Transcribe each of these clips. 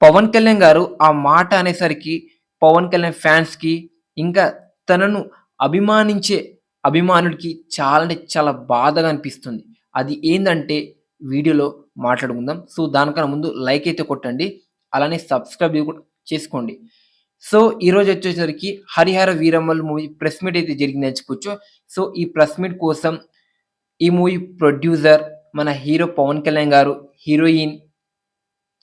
పవన్ కళ్యాణ్ గారు ఆ మాట అనేసరికి పవన్ కళ్యాణ్ ఫ్యాన్స్‌కి ఇంకా తనను అభిమానించే అభిమానుడికి చాలా అంటే చాలా బాధగా అనిపిస్తుంది. అది ఏంటంటే వీడియోలో మాట్లాడుకుందాం. సో, దానికన్నా ముందు లైక్ అయితే కొట్టండి. అలానే సబ్స్క్రైబ్ కూడా చేసుకోండి. సో, ఈరోజు వచ్చేసరికి 'Harihara Veeramallu movie press meet అయితే జరిగిందని చెప్పుకోవచ్చు. సో, ఈ ప్రెస్ మీట్ కోసం ఈ మూవీ ప్రొడ్యూసర్ మన హీరో పవన్ కళ్యాణ్ గారు, హీరోయిన్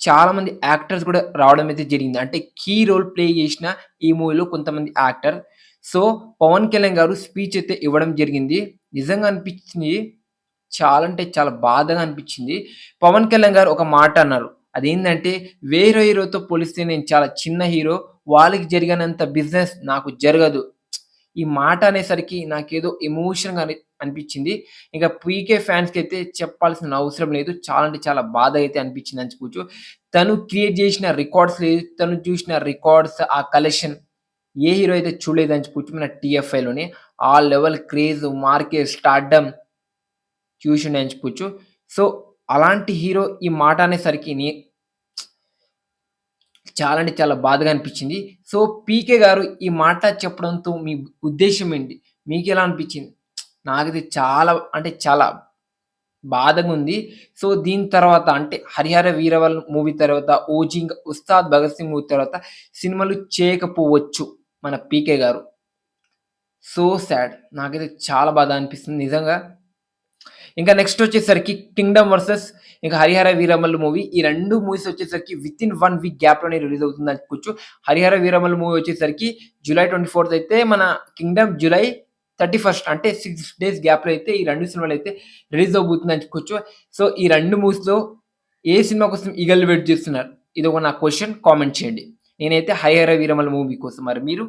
చాలామంది యాక్టర్స్ కూడా రావడం అయితే జరిగింది. అంటే కీ రోల్ ప్లే చేసిన ఈ మూవీలో కొంతమంది యాక్టర్. సో, పవన్ కళ్యాణ్ గారు స్పీచ్ అయితే ఇవ్వడం జరిగింది. నిజంగా అనిపించింది చాలా అంటే చాలా బాధగా అనిపించింది. పవన్ కళ్యాణ్ గారు ఒక మాట అన్నారు. అదేంటంటే వేరే హీరోతో పోలిస్తే నేను చాలా చిన్న హీరో. వాళ్ళకి జరిగినంత బిజినెస్ నాకు జరగదు. ఈ మాట అనేసరికి నాకేదో ఎమోషన్‌గా అని అనిపించింది. ఇంకా పీకే ఫ్యాన్స్‌కైతే చెప్పాల్సిన అవసరం లేదు. చాలా అంటే చాలా బాధ అయితే అనిపించింది అని చెప్పుకోవచ్చు. తను క్రియేట్ చేసిన రికార్డ్స్ లేదు. తను చూసిన రికార్డ్స్ ఆ కలెక్షన్ ఏ హీరో అయితే చూడలేదని చెప్పుకోవచ్చు. మన టీఎఫ్ఐలోనే ఆ లెవెల్ క్రేజ్, మార్కెట్, స్టార్డమ్ చూసిండని చెప్పుకోవచ్చు. సో, అలాంటి హీరో ఈ మాట అనేసరికి చాలా అంటే చాలా బాధగా అనిపించింది. సో, పీకే గారు ఈ మాట చెప్పడంతో మీ ఉద్దేశ్యం ఏంటి? మీకెలా అనిపించింది? నాకైతే చాలా అంటే చాలా బాధగుంది. సో, దీని తర్వాత అంటే 'హరిహర వీరవల్' మూవీ తర్వాత 'ఓజీ' ఇంకా 'ఉస్తాద్ భగత్ సింగ్' మూవీ తర్వాత సినిమాలు చేయకపోవచ్చు మన పీకే గారు. So sad. నాకైతే చాలా బాధ అనిపిస్తుంది నిజంగా. ఇంకా నెక్స్ట్ వచ్చేసరికి 'కింగ్డమ్ వర్సెస్' ఇంకా 'హరిహర వీరమల్లు' మూవీ. ఈ రెండు మూవీస్ వచ్చేసరికి వితిన్ వన్ వీక్ గ్యాప్‌లోనే రిలీజ్ అవుతుందని అనుకోవచ్చు 'హరిహర వీరమల్లు' మూవీ వచ్చేసరికి జూలై 24థ్ అయితే మన 'కింగ్డమ్' జూలై 31st అంటే సిక్స్ డేస్ గ్యాప్‌లో అయితే ఈ రెండు సినిమాలు అయితే రిలీజ్ అవబోతుంది అనుకోవచ్చు సో, ఈ రెండు మూవీస్‌లో ఏ సినిమా కోసం ఇగలు వెయిట్ చేస్తున్నారు? ఇది ఒక నా క్వశ్చన్ కామెంట్ చేయండి. నేనైతే 'హరిహర వీరమల్ మూవీ కోసం. మరి మీరు?